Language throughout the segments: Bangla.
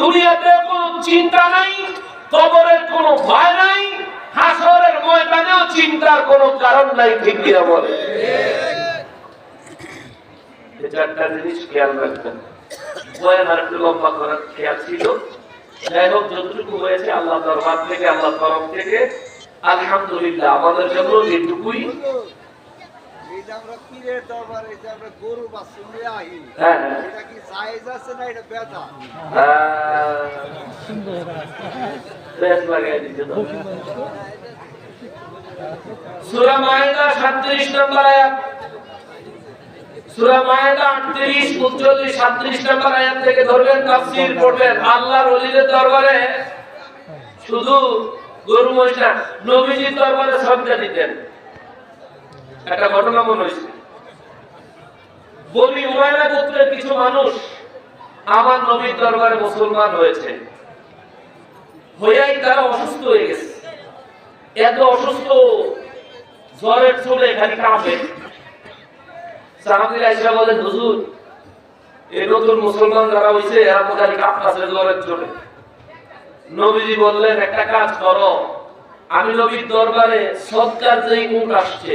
দুনিয়াতে কোনো চিন্তা নাই, কবরের কোনো ভয় নাই, হাসরের ময়দানেও চিন্তার কোনো কারণ নাই, ঠিক কিনা বলে? জিনিস খেয়াল খেয়াল ছিল। যতটুকু হয়েছে আল্লাহ দরবার থেকে, আল্লাহ থেকে, আলহামদুলিল্লাহ, আমাদের জন্য যেটুকুই যে আমরা পীরের দরবারে যে আমরা গরু বা শুনে আহি হ্যাঁ হ্যাঁ। এটা কি জায়েজ আছে না এটা বেদা বেশ লাগাই দিতে সূরা মায়েদা 37 নম্বর আয়াত। সূরা মায়েদা 38 39 37 নম্বর আয়াত থেকে ধরবেন তাফসীর পড়বেন। আল্লাহর ওলিদের দরবারে শুধু গরু মহিষ না নবীজির দরবারে সবটা দিতেন। একটা ঘটনা মনে হয়েছে। বলি উমায়না গোত্রের কিছু মানুষ আমার নবীর দরবারে মুসলমান হয়েছে। হইয়াই তারা অসুস্থ হয়ে গেছে। এত অসুস্থ, জ্বরের চলে কাঁপে। সাহাবিরা এসে হুজুর, এই নতুন মুসলমান যারা হয়েছে এরা তো খালি কাঁপতেছে জ্বরের চলে। নবীজি বললেন, একটা কাজ করো, আমি নবীর দরবারে সৎকার যেই মুখ আসছে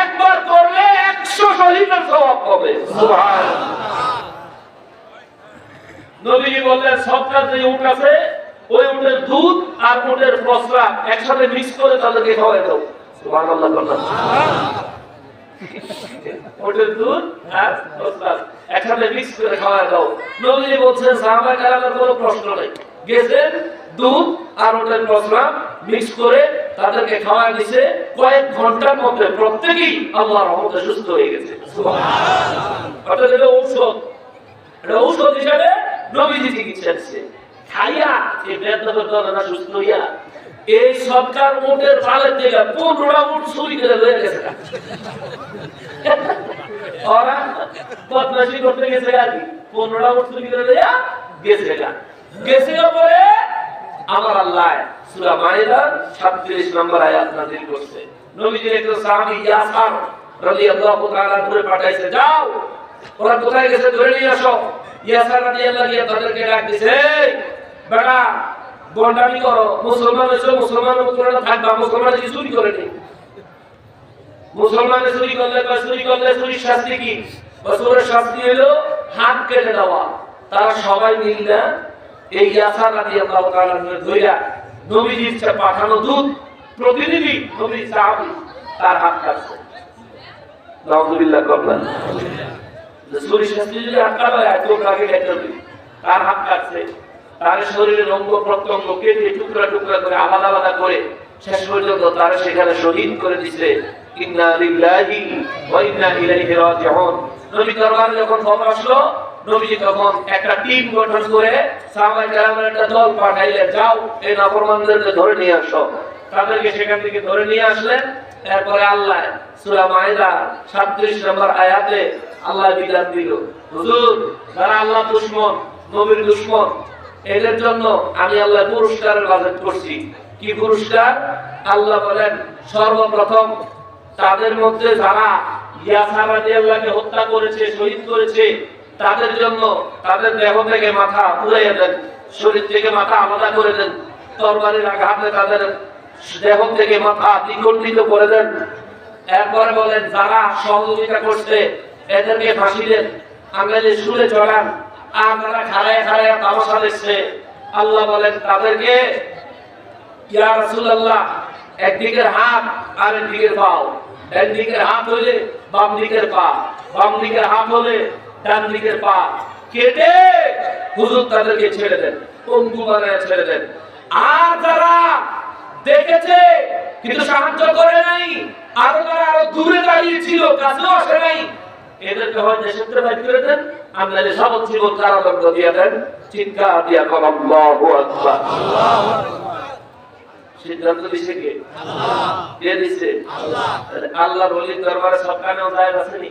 একবার করলে 100 শহীদের পাবে সুবহানাল্লাহ নবীজি যে উট আছে, ওই উটের দুধ আর উটের প্রস্রাব একসাথে মিক্স করে তাদেরকে খাওয়াই দাও। দুধ আর করে খাওয়াই দাও। প্রশ্ন নেই। গেছেন দুধ আর উটের প্রস্রাব মিক্স করে তাদেরকে খাওয়া দিছে, কয়েক ঘণ্টার মধ্যে প্রত্যেকেই আল্লাহর রহমতে সুস্থ হয়ে গেছে। ঔষধ। হিসাবে চিকিৎসা দিচ্ছে খাইয়া, এই লয়ে গেছে। গেছে গা। গেছে পরে আমার আল্লাহ সূরা মাইদা 36 নম্বর আয়াত নাযিল করছে। নবীজির একজন সাহাবী ইয়াসার রাদিয়াল্লাহু তাআলা করে পাঠাইছে যাও ওরা কোথায় গেছে ধরে নিয়ে আসো। ইয়াসার রাদিয়াল্লাহু গিয়ে তাদেরকে ডাক "এই, বেটা বন্ডামি করো মুসলমান হয়েছে মুসলমান মুসলমান থাকবা মুসলমান কি চুরি করে নি মুসলমানে চুরি করলে বা চুরি করলে চুরির শাস্তি কি? বা চোরের শাস্তি হলো হাত কেটে দেওয়া। তারা সবাই মিলে এই ইয়াসার রাদিয়াল্লাহু তাআলা ধইরা নবীজির পাঠানো দূত, প্রতিনিধি নবী সাহাবী, তার হাত কাটছে আগে কেটে তার শরীরের অঙ্গ প্রত্যঙ্গ কেটে টুকরা টুকরা করে আলাদা করে শেষ পর্যন্ত তারা সেখানে শহীদ করে দিছে। ইন্না লিল্লাহি ওয়া ইন্না ইলাইহি রাজিউন। নবী দরবারে যখন খবর আসলো নবীজি তখন একটা টিম গঠন করে কেরামের একটা দল পাঠাইলেন যাও, এই নাফরমানদেরকে ধরে নিয়ে আসো। তাদেরকে সেখান থেকে ধরে নিয়ে আসলেন এরপরে আল্লাহ সূরা মাইদা 37 নম্বর আয়াতে আল্লাহ বিধান দিল। হুজুর, যারা আল্লাহ দুশমন, নবীর এদের জন্য আমি আল্লাহ পুরস্কারের বাজেট করছি। কি পুরস্কার? আল্লাহ বলেন, সর্বপ্রথম তাদের মধ্যে যারা ইয়াসার রাদিয়াল্লাহকে হত্যা করেছে, শহীদ করেছে তাদের জন্য তাদের দেহ থেকে মাথা উড়াইয়া দেন, শরীর থেকে মাথা আলাদা করে দেন, তরবারির আঘাতে তাদের দেহ থেকে মাথা দ্বিখণ্ডিত করে দেন। এরপরে বলেন, যারা সহযোগিতা করছে, এদেরকে ফাঁসি দেন আঙ্গালে শুলে চড়ান আর তারা খাড়ায় খাড়ায় তামাশা দেখছে। আল্লাহ বলেন, তাদেরকে একদিকের হাত আর একদিকের পাও। একদিকের হাত হলে বাম দিকের পা বাম দিকের হাত হলে ডান দিকের পা কেটে হুজুর তাদেরকে ছেড়ে দেন পঙ্গু বানায় ছেড়ে দেন। আর যারা দেখেছে কিন্তু সাহায্য করে নাই আরও তারা আরও দূরে দাঁড়িয়ে ছিল কাছেও আসে নাই এদেরকে হয় দেশের বাইর করে দেন আমরা যে সব জীবন কারাদণ্ড দিয়ে দেন। চিৎকার দিয়া আল্লাহু আকবার। সিদ্ধান্ত দিছে কে? কে দিছে আল্লাহর ওলির দরবারে সব কানেও জায়েজ আসেনি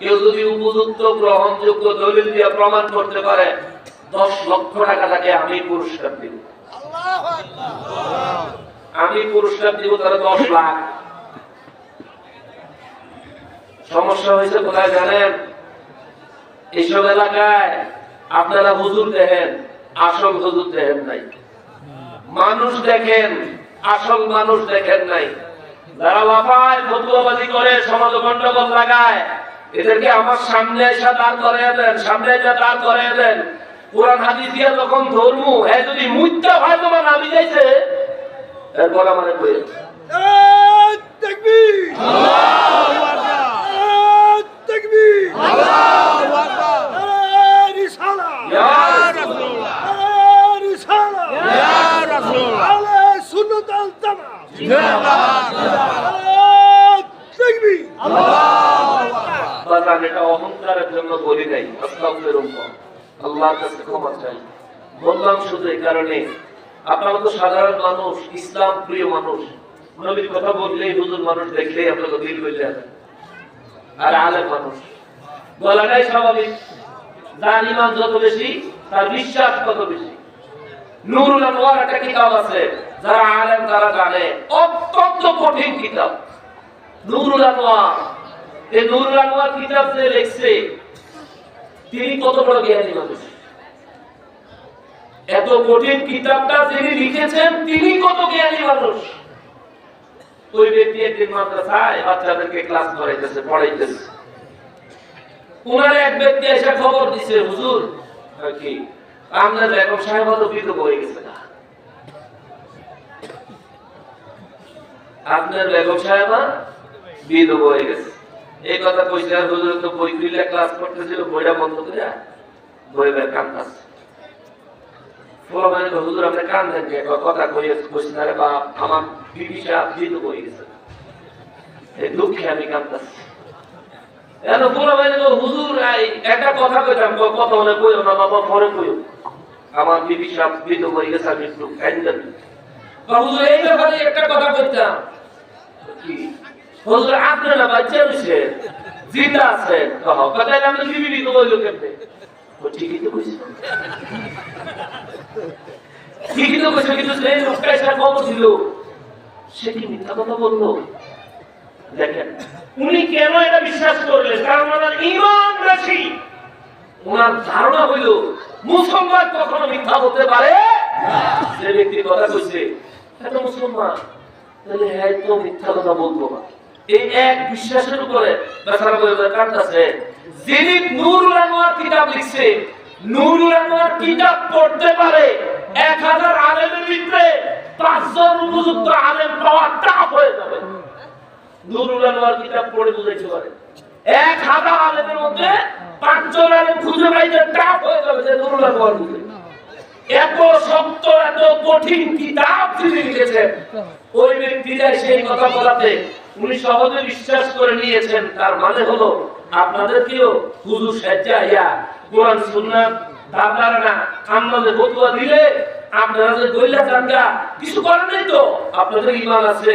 কেউ যদি উপযুক্ত গ্রহণযোগ্য দলিল দিয়ে প্রমাণ করতে পারে, দশ লক্ষ টাকা তাকে আমি পুরস্কার দিব। আমি পুরস্কার দিব তারা দশ লাখ। সমস্যা হয়েছে কোথায় জানেন? এইসব এলাকায় আপনারা হুজুর দেখেন, আসল হুজুর দেখেন নাই। মানুষ দেখেন, আসল মানুষ দেখেন নাই। যারা লাফায় ফতুয়াবাজি করে, সমাজ গন্ডগোল লাগায় এদেরকে আমার সামনে এসে দাঁড় করে দেন সামনে এসে দাঁড় করে দেন কোরআন হাদিস দিয়ে যখন ধর্ম হ্যাঁ যদি মুদ্রা হয় তোমার নামি যাইছে এরপর আমার কই বাজান এটা অহংকারের জন্য বলি নাই আল্লাহর কাছে ক্ষমা চাই। বললাম শুধু এই কারণে, আপনারা তো সাধারণ মানুষ, ইসলাম প্রিয় মানুষ। নবীর কথা বললেই হুজুর মানুষ দেখলেই আপনাকে দিল হয়ে যায় আর আলেম মানুষ। বলাটাই স্বাভাবিক। যার ইমান যত বেশি, তার বিশ্বাস তত বেশি। নুরুল আনোয়ার একটা কিতাব আছে, যারা আলেম তারা জানে, অত্যন্ত কঠিন কিতাব। নুরুল আনোয়ার। এই নুরুল আনোয়ার কিতাব যে লিখছে তিনি কত বড় জ্ঞানী মানুষ? এত কঠিন কিতাবটা যিনি লিখেছেন, তিনি কত জ্ঞানী মানুষ? ওই ব্যক্তি একদিন মাদ্রাসায় বাচ্চাদেরকে ক্লাস করাইতেছে, পড়াইতেছে। এক ব্যক্তি এসে খবর দিছে, হুজুর কি আপনার বেগম সাহেব হয়ে গেছে না। আপনার বেগম সাহেবা বিধব হয়ে গেছে। এই কথা কইছে আর হুজুর তো বই খুলে ক্লাস করতেছিল, বইটা বন্ধ করে বই বের মানে হুজুর, আপনি কান্দেন যে কথা আরে বাপ, আমার বিবি সাহেব হয়ে গেছে। এই দুঃখে আমি একটা কথা কইতাম কথা না, বাবা, পরে আমার বিবি হয়ে গেছে, আমি একটু কান্দান হুজুর, এই একটা কথা কইতাম। কি? হুজুর বাচ্চা রয়েছে জিন্দা আছে। কহ, কথা আমি বিবি কেমনে? ও, ঠিকই তো কইছি। ঠিকই তো কইছে, কিন্তু লোকটা এসে সে কি মিথ্যা কথা বলল? দেখেন, উনি কেন এটা বিশ্বাস করলেন? কারণ ওনার ইমান বেশি। ওনার ধারণা হইল, মুসলমান কখনো মিথ্যা হতে পারে যে ব্যক্তি কথা কইছে এত মুসলমান, তাহলে হ্যাঁ তো মিথ্যা কথা বলব না। এই এক বিশ্বাসের উপরে বেচারা বলে কান্দাছে যিনি নুরুল আনোয়ার কিতাব লিখছে, নুরুল আনোয়ার কিতাব পড়তে পারে এক হাজার আলেমের ভিতরে পাঁচজন উপযুক্ত আলেম পাওয়া টাফ হয়ে যাবে। নুরুল আনোয়ার কিতাব পড়ে বুঝাইতে পারে। এক হাজার আলেমের মধ্যে পাঁচজন আলেম খুঁজে পাইতে টাফ হয়ে যাবে যে নুরুল আনোয়ার এত শক্ত, এত কঠিন কিতাব তিনি লিখেছেন, ওই ব্যক্তিরা সেই কথা বলাতে উনি সহজে বিশ্বাস করে নিয়েছেন। তার মানে হলো, আপনাদেরকেও হুজুর সাজ্জা ইয়া, কোরআন সুন্নাত দাদার না আমাদের বতুয়া দিলে আপনারা যে গইলা কান্দা কিছু করেন নাই তো? আপনাদের ইমান আছে।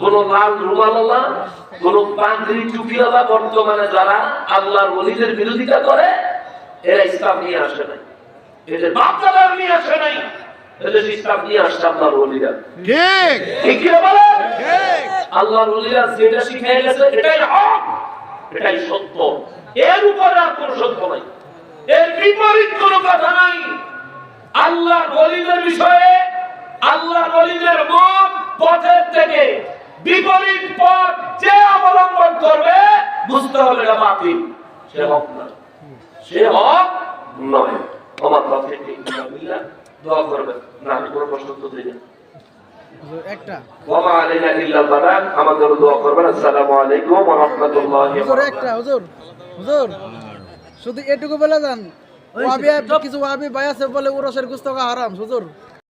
কোন লাল রুমালালা কোন পাঞ্জাবি টুপিওয়ালা বর্তমানে যারা আল্লাহর ওলিদের বিরোধিতা করে এরা ইসলাম নিয়ে আসে নাই। এদের বাপদাদা নিয়ে আসে নাই। এদের ইসলাম নিয়ে আসছে আল্লাহর ওলিরা। ঠিক। ঠিক কি বলেন? আল্লাহর ওলিরা যেটা শিখিয়ে গেছে এটাই হক এটাই সত্য। এর উপরে আর কোনো সত্য নাই। এর বিপরীত কোনো কথা নাই। আল্লাহর বিষয়ে আল্লাহর ওলিদের মত পথের থেকে বিপরীত পথ যে অবলম্বন করবে বুঝতে হবে এটা সে হক না সে হক নয়। আমার দোয়া করবেন। না আমি কোনো প্রশ্ন তো দিই না। একটা। ওমা আলাইনা ইল্লাল বালাগ আমাদের দোয়া করবেন। আসসালামু আলাইকুম ওয়া রাহমাতুল্লাহি ওয়া হুজুর একটা হুজুর হুজুর। শুধু এটুকু বলে যান ওয়াবি কিছু ওয়াবি ভাই আছে বলে উরসের গুস্ত খাওয়া হারাম হুজুর।